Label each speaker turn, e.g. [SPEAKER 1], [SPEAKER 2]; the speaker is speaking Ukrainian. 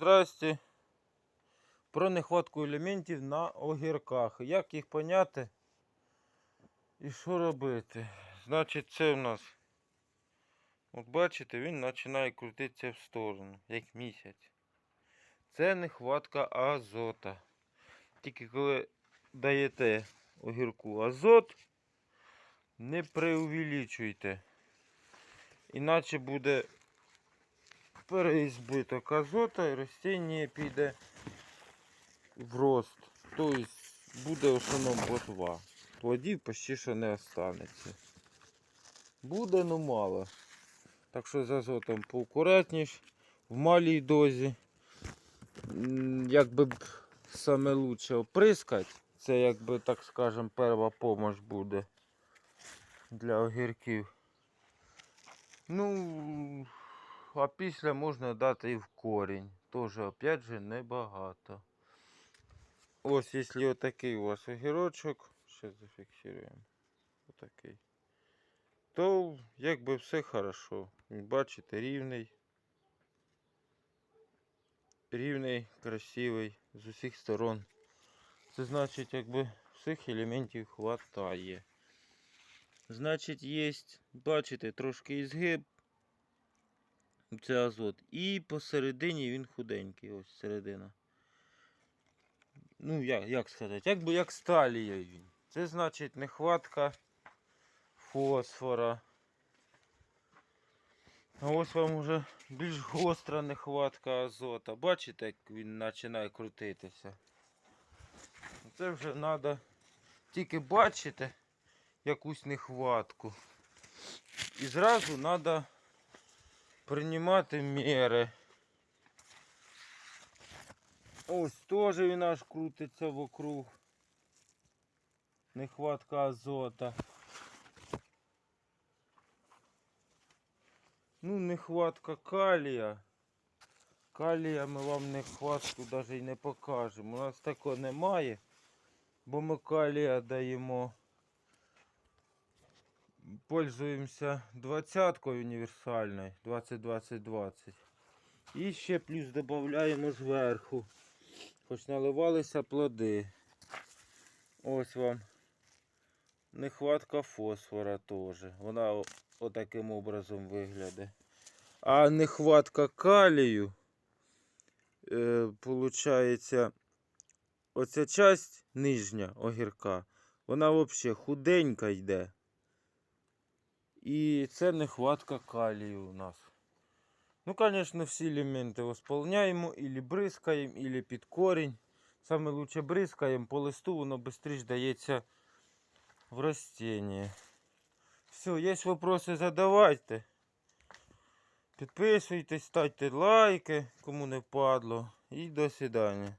[SPEAKER 1] Здрасте. Про нехватку елементів на огірках. Як їх поняти і що робити? Значить, це в нас. От бачите, він починає крутитися в сторону, як місяць. Це нехватка азота. Тільки коли даєте огірку азот, не преувеличуйте. Іначе буде переізбиток азота і ростіння піде в рост. Тобто буде в основному ботва. Плодів почти що не останеться. Буде, ну мало. Так що з азотом поакуратніш, в малій дозі. Якби саме лучше оприскати, це якби так скажем перша помощь буде для огірків. Ну, а після можна дати і в корінь. Тоже, опять же, небагато. Ось, якщо отакий у вас огірочок, ще зафіксуємо. Отакий. То якби все хорошо. Бачите, рівний. Рівний, красивий з усіх сторон. Це значить, якби всіх елементів хватає. Значить, є, бачите, трошки ізгиб. Це азот. І посередині він худенький, ось середина. Ну, як, як сказати, якби як сталія він. Це значить нехватка фосфора. А ось вам уже більш гостра нехватка азота. Бачите, як він починає крутитися. Це вже треба тільки бачити якусь нехватку. І зразу треба приймати міри. Ось теж він аж крутиться вокруг. Нехватка азота. Ну, нехватка калія. Калія ми вам нехватку навіть і не покажемо. У нас такого немає, бо ми калія даємо. Пользуємося двадцяткою універсальною 20-20-20. І ще плюс додаємо зверху. Хоч наливалися плоди. Ось вам нехватка фосфора теж. Вона отаким образом виглядає. А нехватка калію, е, получається, оця часть нижня огірка, вона взагалі худенька йде. І це нехватка калію у нас. Ну, звісно, всі елементи восполняємо, или бризкаємо, или під корінь. Саме лучше бризкаємо, по листу воно швидше дається в ростіння. Все, є вопроси, задавайте. Підписуйтесь, ставте лайки, кому не впадло. І до свидання.